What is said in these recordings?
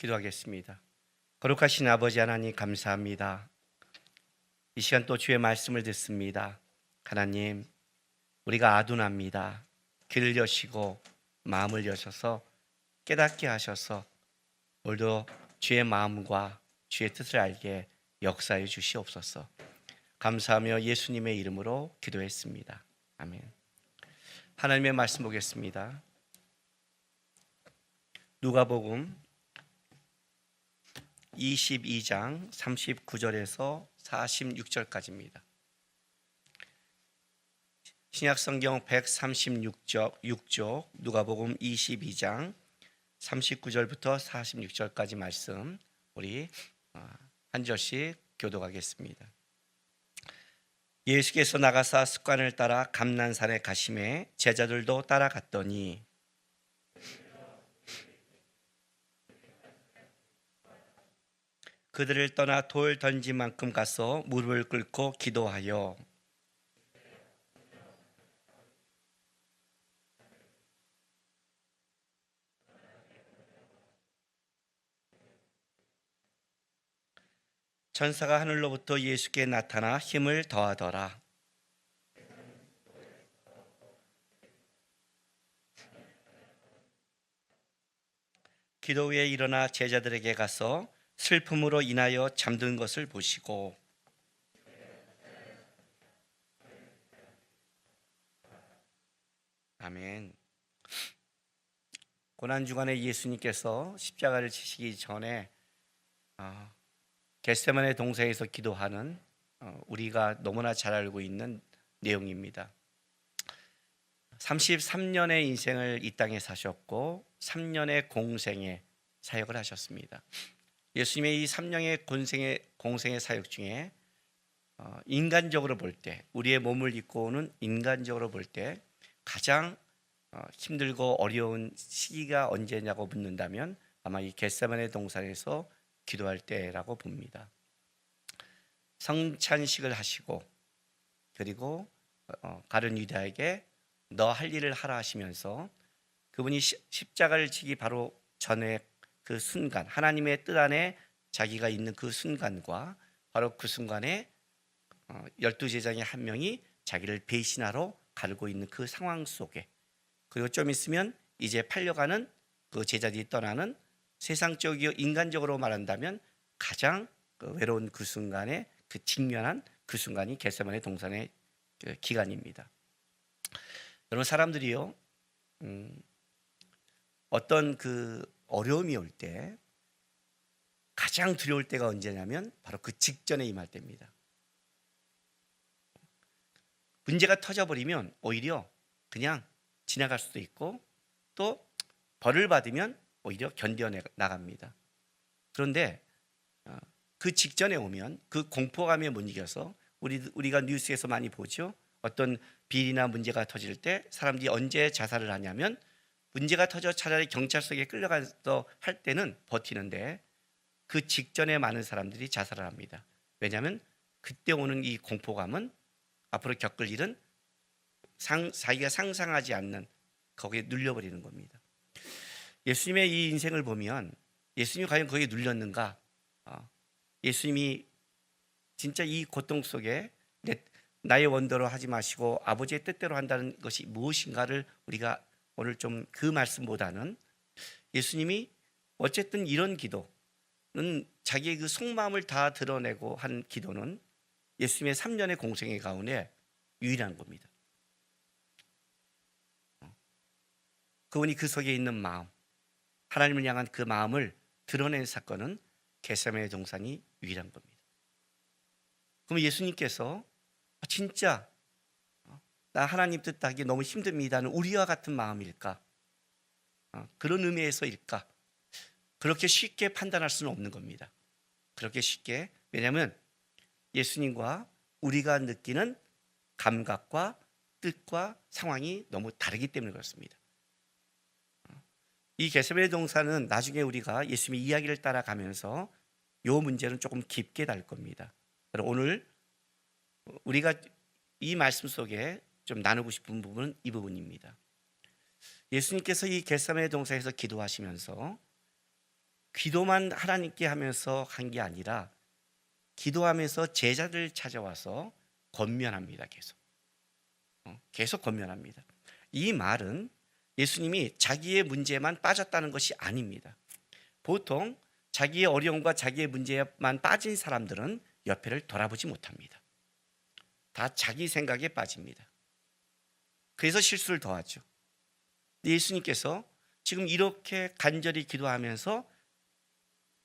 기도하겠습니다. 거룩하신 아버지 하나님 감사합니다. 이 시간 또 주의 말씀을 듣습니다. 하나님, 우리가 아둔합니다. 귀를 여시고 마음을 여셔서 깨닫게 하셔서 오늘도 주의 마음과 주의 뜻을 알게 역사해 주시옵소서. 감사하며 예수님의 이름으로 기도했습니다. 아멘. 하나님의 말씀 보겠습니다. 누가복음 22장 39절에서 46절까지입니다. 신약 성경 136쪽 6쪽 누가복음 22장 39절부터 46절까지 말씀 우리 어, 한 절씩 교독하겠습니다. 예수께서 나가사 습관을 따라 감난산에 가심에 제자들도 따라갔더니 그들을 떠나 돌 던진 만큼 가서 무릎을 꿇고 기도하여 천사가 하늘로부터 예수께 나타나 힘을 더하더라. 기도 후에 일어나 제자들에게 가서 슬픔으로 인하여 잠든 것을 보시고 아멘. 고난 주간에 예수님께서 십자가를 지시기 전에 어, 겟세만의 동산에서 기도하는 어, 우리가 너무나 잘 알고 있는 내용입니다. 33년의 인생을 이 땅에 사셨고 3년의 공생의 사역을 하셨습니다. 예수님의 이 3년의 공생의 공생의 사역 중에 어, 인간적으로 볼 때 우리의 몸을 입고 오는 인간적으로 볼 때 가장 어, 힘들고 어려운 시기가 언제냐고 묻는다면 아마 이 겟세만의 동산에서 기도할 때라고 봅니다. 성찬식을 하시고 그리고 어, 가른 유다에게 너 할 일을 하라 하시면서 그분이 시- 십자가를 지기 바로 전에 그 순간 하나님의 뜻 안에 자기가 있는 그 순간과 바로 그 순간에 어, 열두 제장의 한 명이 자기를 배신하러 가르고 있는 그 상황 속에 그리고 좀 있으면 이제 팔려가는 그 제자들이 떠나는 세상적이고 인간적으로 말한다면 가장 그 외로운 그 순간에 그 직면한 그 순간이 겟세만의 동산의 그 기간입니다. 여러분 사람들이요 음, 어떤 그 어려움이 올 때 가장 두려울 때가 언제냐면 바로 그 직전에 임할 때입니다. 문제가 터져버리면 오히려 그냥 지나갈 수도 있고 또 벌을 받으면 오히려 견뎌 나갑니다. 그런데 어, 그 직전에 오면 그 공포감에 못 이겨서 우리 우리가 뉴스에서 많이 보죠. 어떤 비리나 문제가 터질 때 사람들이 언제 자살을 하냐면 문제가 터져 차라리 경찰서에 끌려가서 할 때는 버티는데 그 직전에 많은 사람들이 자살을 합니다. 왜냐하면 그때 오는 이 공포감은 앞으로 겪을 일은 상, 자기가 상상하지 않는 거기에 눌려버리는 겁니다. 예수님의 이 인생을 보면 예수님이 과연 거기에 눌렸는가? 어, 예수님이 진짜 이 고통 속에 내, 나의 원대로 하지 마시고 아버지의 뜻대로 한다는 것이 무엇인가를 우리가 오늘 좀 그 말씀보다는 예수님이 어쨌든 이런 기도는 자기의 그 속마음을 다 드러내고 한 기도는 예수님의 3년의 공생의 가운데 유일한 겁니다. 그분이 그 속에 있는 마음, 하나님을 향한 그 마음을 드러낸 사건은 겟세마의 동산이 유일한 겁니다. 그럼 예수님께서 진짜 나 하나님 뜻하기 너무 힘듭니다는 우리와 같은 마음일까? 어, 그런 의미에서일까? 그렇게 쉽게 판단할 수는 없는 겁니다. 그렇게 쉽게 왜냐하면 예수님과 우리가 느끼는 감각과 뜻과 상황이 너무 다르기 때문에 그렇습니다. 이 게세벨의 동사는 나중에 우리가 예수님의 이야기를 따라가면서 요 문제는 조금 깊게 다룰 겁니다. 오늘 우리가 이 말씀 속에 좀 나누고 싶은 부분은 이 부분입니다. 예수님께서 이 겟세마네 동산에서 기도하시면서 기도만 하나님께 하면서 한 게 아니라 기도하면서 제자들 찾아와서 권면합니다. 계속. 어, 계속 권면합니다. 이 말은 예수님이 자기의 문제만 빠졌다는 것이 아닙니다. 보통 자기의 어려움과 자기의 문제만 빠진 사람들은 옆에를 돌아보지 못합니다. 다 자기 생각에 빠집니다. 그래서 실수를 더하죠. 예수님께서 지금 이렇게 간절히 기도하면서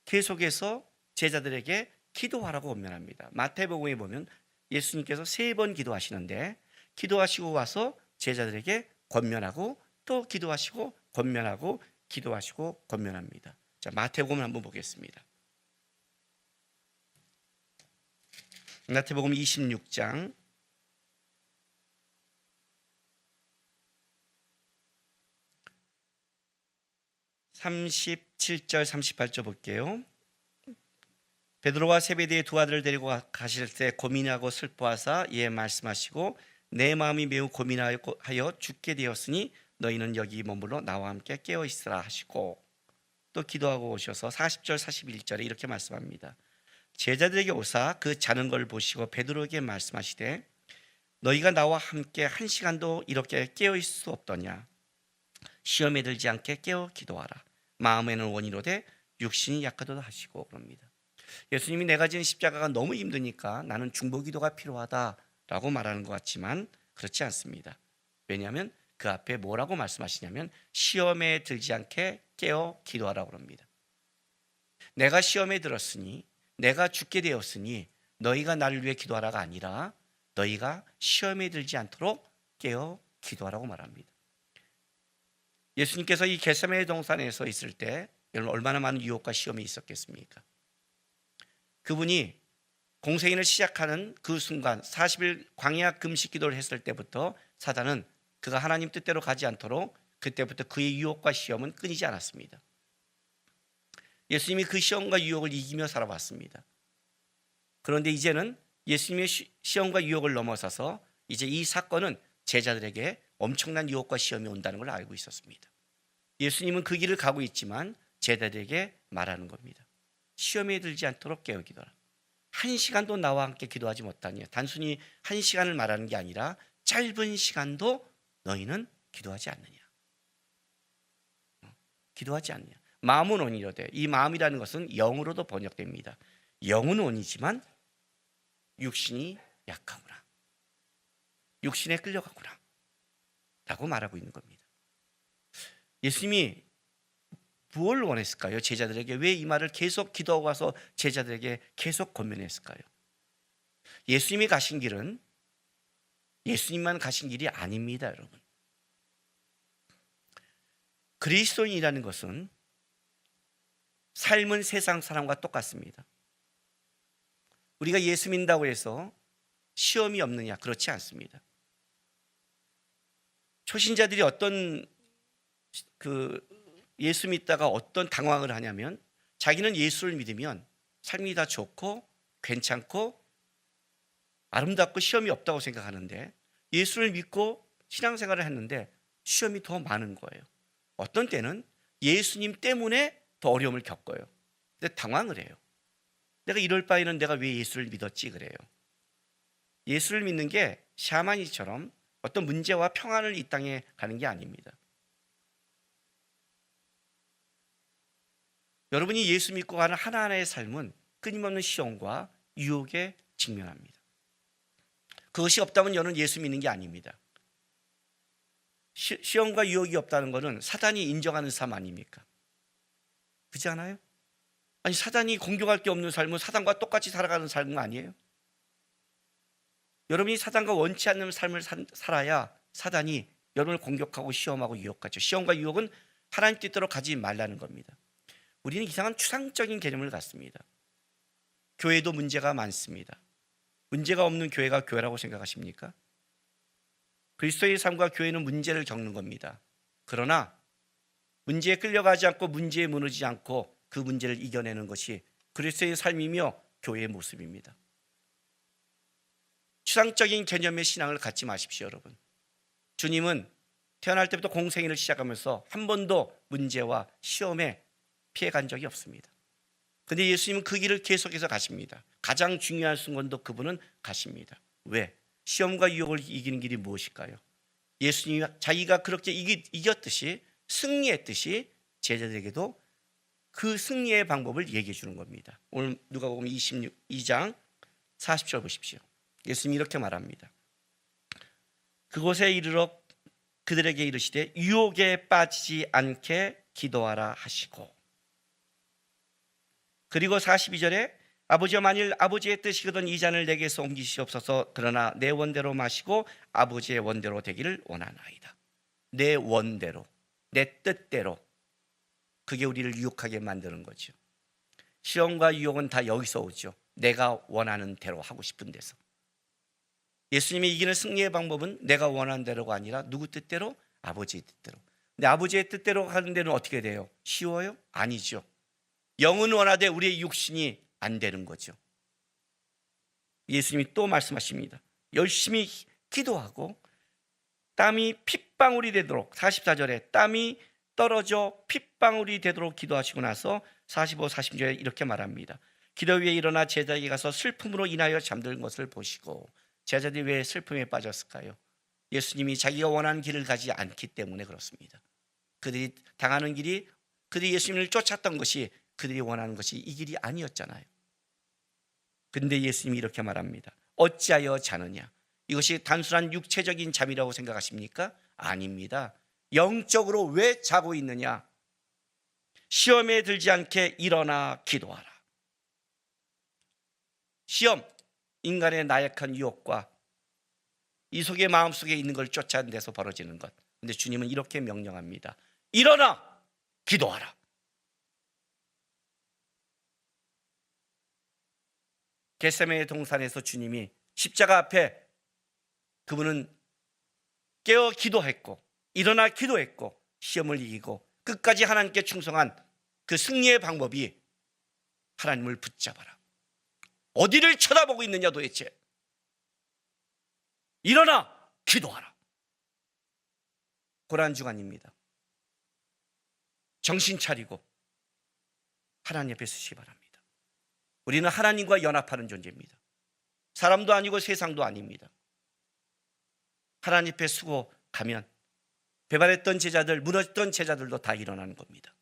계속해서 제자들에게 기도하라고 권면합니다. 마태복음에 보면 예수님께서 세 번 기도하시는데 기도하시고 와서 제자들에게 권면하고 또 기도하시고 권면하고 기도하시고 권면합니다. 자, 마태복음 한번 보겠습니다. 마태복음 26장 37절 38절 볼게요. 베드로와 세베대의 두 아들을 데리고 가- 가실 때 고민하고 슬퍼하사 이에 말씀하시고 내 마음이 매우 고민하여 죽게 되었으니 너희는 여기 머물러 나와 함께 깨어 있으라 하시고 또 기도하고 오셔서 40절 41절에 이렇게 말씀합니다. 제자들에게 오사 그 자는 걸 보시고 베드로에게 말씀하시되 너희가 나와 함께 한 시간도 이렇게 깨어 있을 수 없더냐 시험에 들지 않게 깨어 기도하라 마음에는 원이로 되 육신이 약하도다 하시고 그럽니다. 예수님이 내가 지은 십자가가 너무 힘드니까 나는 중보 기도가 필요하다라고 말하는 것 같지만 그렇지 않습니다. 왜냐하면 그 앞에 뭐라고 말씀하시냐면 시험에 들지 않게 깨어 기도하라고 합니다. 내가 시험에 들었으니 내가 죽게 되었으니 너희가 나를 위해 기도하라가 아니라 너희가 시험에 들지 않도록 깨어 기도하라고 말합니다. 예수님께서 이 겟세마네 동산에서 있을 때 여러분 얼마나 많은 유혹과 시험이 있었겠습니까? 그분이 공생인을 시작하는 그 순간 40일 광야 금식 기도를 했을 때부터 사단은 그가 하나님 뜻대로 가지 않도록 그때부터 그의 유혹과 시험은 끊이지 않았습니다. 예수님이 그 시험과 유혹을 이기며 살아왔습니다. 그런데 이제는 예수님의 시- 시험과 유혹을 넘어서서 이제 이 사건은 제자들에게 엄청난 유혹과 시험이 온다는 걸 알고 있었습니다. 예수님은 그 길을 가고 있지만 제자들에게 말하는 겁니다. 시험에 들지 않도록 깨어 기도하라. 한 시간도 나와 함께 기도하지 못하니 단순히 한 시간을 말하는 게 아니라 짧은 시간도 너희는 기도하지 않느냐. 어, 기도하지 않느냐. 마음은 원이로되 이 마음이라는 것은 영으로도 번역됩니다. 영은 원이지만 육신이 약하구나. 육신에 끌려가구나. 라고 말하고 있는 겁니다. 예수님이 무엇을 원했을까요? 제자들에게 왜 이 말을 계속 기도하고 와서 제자들에게 계속 권면했을까요? 예수님이 가신 길은 예수님만 가신 길이 아닙니다, 여러분. 그리스도인이라는 것은 삶은 세상 사람과 똑같습니다. 우리가 예수 믿는다고 해서 시험이 없느냐? 그렇지 않습니다. 초신자들이 어떤 그 예수 믿다가 어떤 당황을 하냐면 자기는 예수를 믿으면 삶이 다 좋고 괜찮고 아름답고 시험이 없다고 생각하는데 예수를 믿고 신앙생활을 했는데 시험이 더 많은 거예요. 어떤 때는 예수님 때문에 더 어려움을 겪어요. 근데 당황을 해요. 내가 이럴 바에는 내가 왜 예수를 믿었지 그래요. 예수를 믿는 게 샤머니처럼 어떤 문제와 평안을 이 땅에 가는 게 아닙니다. 여러분이 예수 믿고 가는 하나하나의 삶은 끊임없는 시험과 유혹에 직면합니다. 그것이 없다면 여러분 예수 믿는 게 아닙니다. 시, 시험과 유혹이 없다는 것은 사단이 인정하는 삶 아닙니까? 그렇지 않아요? 아니 사단이 공격할 게 없는 삶은 사단과 똑같이 살아가는 삶은 아니에요? 여러분이 사단과 원치 않는 삶을 산- 살아야 사단이 여러분을 공격하고 시험하고 유혹하죠. 시험과 유혹은 하나님 뜻대로 가지 말라는 겁니다. 우리는 이상한 추상적인 개념을 갖습니다. 교회도 문제가 많습니다. 문제가 없는 교회가 교회라고 생각하십니까? 그리스도의 삶과 교회는 문제를 겪는 겁니다. 그러나 문제에 끌려가지 않고 문제에 무너지지 않고 그 문제를 이겨내는 것이 그리스도의 삶이며 교회의 모습입니다. 추상적인 개념의 신앙을 갖지 마십시오, 여러분. 주님은 태어날 때부터 공생애를 시작하면서 한 번도 문제와 시험에 피해 간 적이 없습니다. 근데 예수님은 그 길을 계속해서 가십니다. 가장 중요한 순간도 그분은 가십니다. 왜? 시험과 유혹을 이기는 길이 무엇일까요? 예수님이 자기가 그렇게 이기, 이겼듯이 승리했듯이 제자들에게도 그 승리의 방법을 얘기해 주는 겁니다. 오늘 누가복음 22장 40절 보십시오. 예수님이 이렇게 말합니다. 그곳에 이르러 그들에게 이르시되 유혹에 빠지지 않게 기도하라 하시고 그리고 42절에 아버지여 만일 아버지의 뜻이거든 이 잔을 내게서 옮기시옵소서 그러나 내 원대로 마시고 아버지의 원대로 되기를 원하나이다. 내 원대로 내 뜻대로 그게 우리를 유혹하게 만드는 거죠. 시험과 유혹은 다 여기서 오죠. 내가 원하는 대로 하고 싶은 데서. 예수님이 이기는 승리의 방법은 내가 원하는 대로가 아니라 누구 뜻대로? 아버지의 뜻대로. 근데 아버지의 뜻대로 하는 데는 어떻게 돼요? 쉬워요? 아니죠. 영은 원하되 우리의 육신이 안 되는 거죠. 예수님이 또 말씀하십니다. 열심히 기도하고 땀이 핏방울이 되도록 44절에 땀이 떨어져 핏방울이 되도록 기도하시고 나서 45, 46절에 이렇게 말합니다. 기도 위에 일어나 제자에게 가서 슬픔으로 인하여 잠든 것을 보시고 제자들이 왜 슬픔에 빠졌을까요? 예수님이 자기가 원하는 길을 가지 않기 때문에 그렇습니다. 그들이 당하는 길이 그들이 예수님을 쫓았던 것이 그들이 원하는 것이 이 길이 아니었잖아요. 근데 예수님이 이렇게 말합니다. 어찌하여 자느냐? 이것이 단순한 육체적인 잠이라고 생각하십니까? 아닙니다. 영적으로 왜 자고 있느냐? 시험에 들지 않게 일어나 기도하라. 시험, 인간의 나약한 유혹과 이 속에 마음속에 있는 걸 쫓아낸 데서 벌어지는 것. 근데 주님은 이렇게 명령합니다. 일어나 기도하라. 겟세메의 동산에서 주님이 십자가 앞에 그분은 깨어 기도했고 일어나 기도했고 시험을 이기고 끝까지 하나님께 충성한 그 승리의 방법이 하나님을 붙잡아라. 어디를 쳐다보고 있느냐 도대체. 일어나 기도하라. 고난 주간입니다. 정신 차리고 하나님 앞에 서시기 바랍니다. 우리는 하나님과 연합하는 존재입니다. 사람도 아니고 세상도 아닙니다. 하나님 앞에 수고 가면 배반했던 제자들, 무너졌던 제자들도 다 일어나는 겁니다.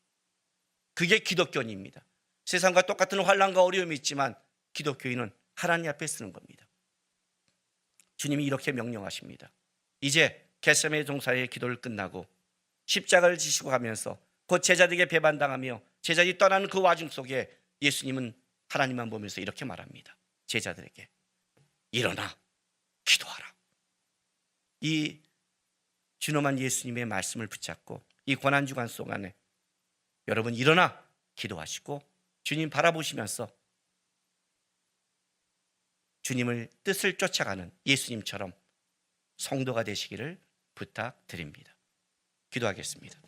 그게 기독교입니다. 세상과 똑같은 환란과 어려움이 있지만 기독교인은 하나님 앞에 쓰는 겁니다. 주님이 이렇게 명령하십니다. 이제 겟세메 종사의 기도를 끝나고 십자가를 지시고 가면서 곧 제자들에게 배반당하며 제자들이 떠나는 그 와중 속에 예수님은 하나님만 보면서 이렇게 말합니다. 제자들에게 일어나 기도하라. 이 준엄한 예수님의 말씀을 붙잡고 이 고난 주간 동안에 여러분 일어나 기도하시고 주님 바라보시면서 주님을 뜻을 쫓아가는 예수님처럼 성도가 되시기를 부탁드립니다. 기도하겠습니다.